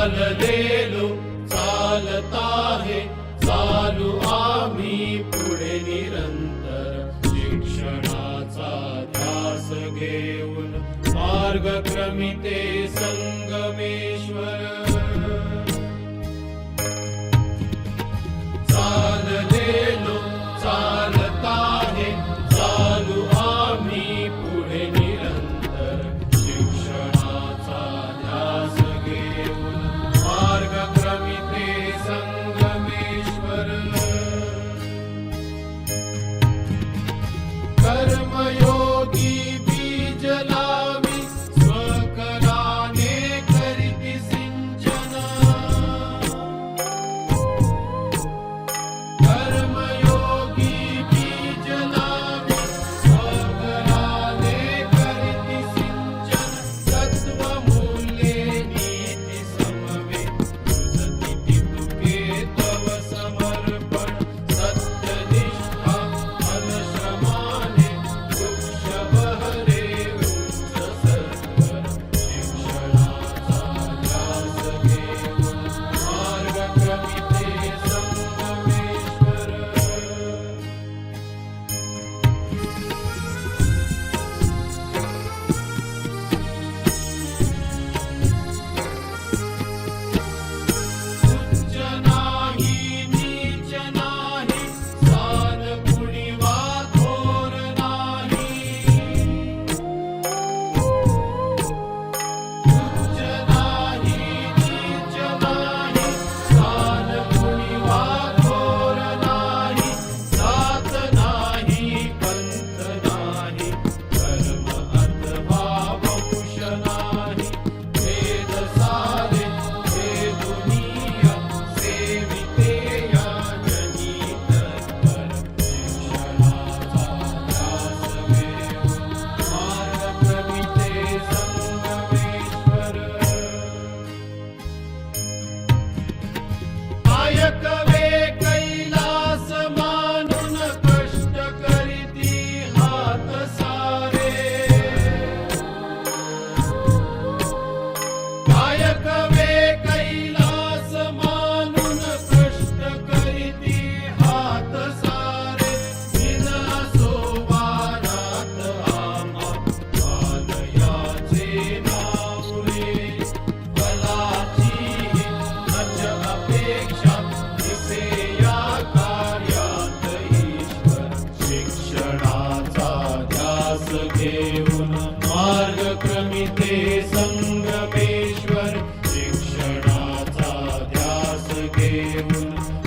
चाललेलो चालता आहे चालू आम्ही पुढे निरंतर. शिक्षणाचा ध्यास घेऊन मार्गक्रमिते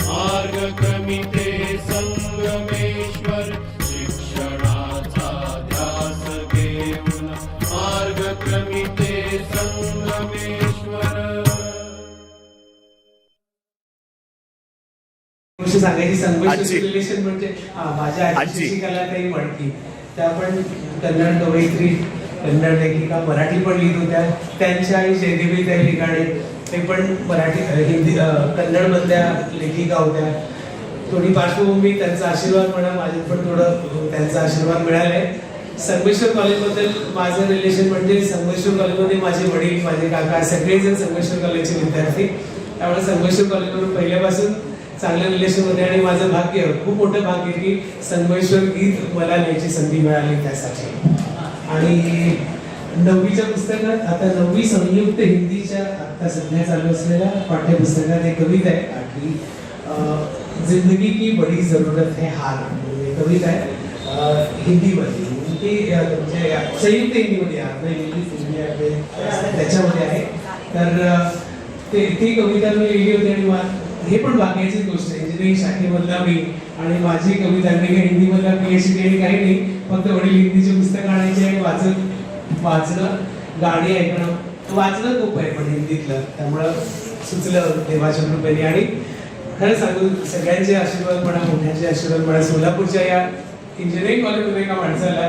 मार्गक्रमिते संगमेश्वर शिक्षणाचा ध्यास घेऊन मार्गक्रमिते संगमेश्वर गोष्ट सांगायची संघर्ष आजी. रिलेशन म्हणजे हा, माझ्या आजी. आजी शशिकलाताई मडकी त्या पण कन्नड कवयित्री कन्नड लेखिका मराठी पण लिहित होत्या त्यांच्या आई जयदेवी त्या ठिकाणी ते पण मराठी हिंदी कन्नडमधल्या लेखिका होत्या. थोडी पार्श्वभूमी त्यांचा आशीर्वाद म्हणा माझ्यात पण थोडं त्यांचा आशीर्वाद मिळाले संगमेश्वर कॉलेजबद्दल माझं रिलेशन म्हणजे संगमेश्वर कॉलेजमध्ये माझे वडील माझे काका सगळेजण संगमेश्वर कॉलेजचे विद्यार्थी. त्यामुळे संगमेश्वर कॉलेजवर पहिल्यापासून चांगल्या रिलेशनमध्ये आणि माझं भाग्य खूप मोठं भाग्य की संगमेश्वर गीत मला लिहायची संधी मिळाली त्यासाठी. आणि नववीच्या पुस्तकात आता नववी संयुक्त हिंदीच्या आता सध्या चालू असलेल्या पाठ्यपुस्तकात एक कविता आहे आठवी जिंदगी की बडी जरूरत है हाल कविता आहे हिंदीमध्ये. ती संयुक्त हिंदीमध्ये आपल्या इंग्लिश हिंदी आहे त्याच्यामध्ये आहे. तर ते ती कविता मी लिहिली होती आणि मा- हे पण बाकीचीच गोष्ट आहे. इंजिनिअरिंग शाखेमधला मी आणि माझी कविता मी काही हिंदीमधला डी आणि काही नाही फक्त वडील हिंदीचे पुस्तक आणायचे वाचणं गाणी ऐकणं वाचणं खूप आहे पण हिंदीतलं. त्यामुळं सुचलं देवाच्या कृपेने. आणि खरं सांगू सगळ्यांचे आशीर्वाद म्हणा मोठ्यांचे आशीर्वाद म्हणा सोलापूरच्या या इंजिनिअरिंग कॉलेजमध्ये एका माणसाला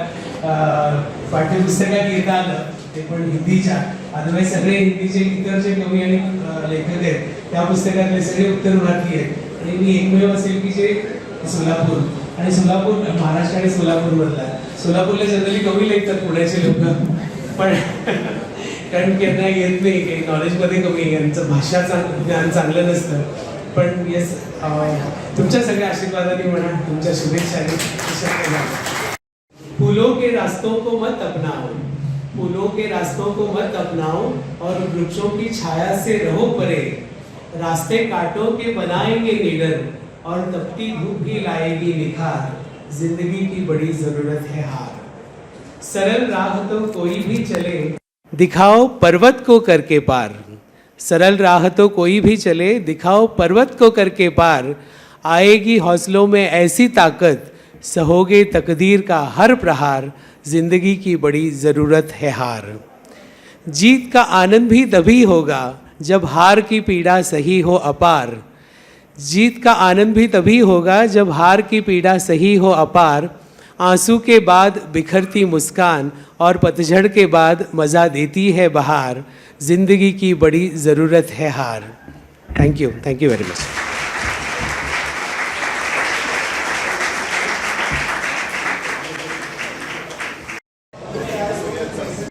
पाठ्यपुस्तकात येता आलं. ते पण हिंदीच्या. अदरवाईज सगळे हिंदीचे इतर जे कवी आणि लेखक आहेत. त्या पुस्तकातले सगळे उत्तर मराठी आहेत. आणि मी एकमेव असेल की जे सोलापूर. आणि सोलापूर महाराष्ट्र आणि सोलापूरमधला. सोलापूरला जनरली कवी लेखतात पुण्याचे लोक. पण कारण की यांना येत नाही काही नॉलेजमध्ये कमी यांचं भाषा चांग ज्ञान चांगलं नसतं. पण येस तुमच्या सगळ्या आशीर्वादाने म्हणा तुमच्या शुभेच्छाने हे फूलों के रास्तों को मत अपनाओ. फूलों के रास्तों को मत अपनाओ और वृक्षों की छाया से रहो परे. रास्ते काटो के बनाएंगे निडर और तपती धूप की लाएगी निखार. जिंदगी की बड़ी जरूरत है हार. सरल राह तो कोई भी चले। दिखाओ पर्वत को करके पार। सरल राह तो कोई भी चले, दिखाओ पर्वत को करके पार। आएगी हौसलों में ऐसी ताकत, सहोगे तकदीर का हर प्रहार। ज़िंदगी की बड़ी ज़रूरत है हार। जीत का आनंद भी तभी होगा, जब हार की पीड़ा सही हो अपार। जीत का आनंद भी तभी होगा, जब हार की पीड़ा सही हो अपार। आँसू के बाद बिखरती मुस्कान और पतझड़ के बाद मज़ा देती है बहार। ज़िंदगी की बड़ी ज़रूरत है हार। Thank you thank you very much